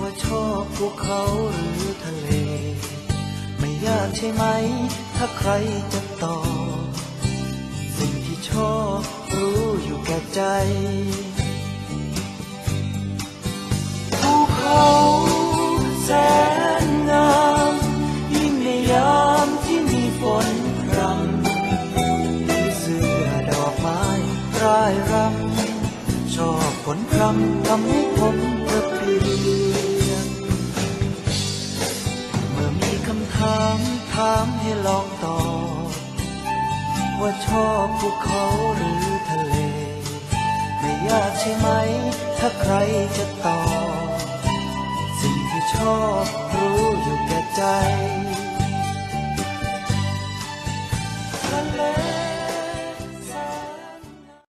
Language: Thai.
ว่าชอบภูเขาหรือทะเล ไม่ยากใช่ไหม ถ้าใครจะตอบสิ่งที่ชอบรู้อยู่แก่ใจภูเขาแสนงามยิ่งในยามที่มีฝนพรำมีเสื้อดอกไม้ร่ายรำชอบ ผลคำทำให้ผมเพื่เปลี่ยนเมื่อมีคำถามถามให้ลองตอบว่าชอบภูเขาหรือทะเล ไม่ยากใช่ไหม ถ้าใครจะตอบสิ่งที่ชอบรู้อยู่แก่ใจทะเล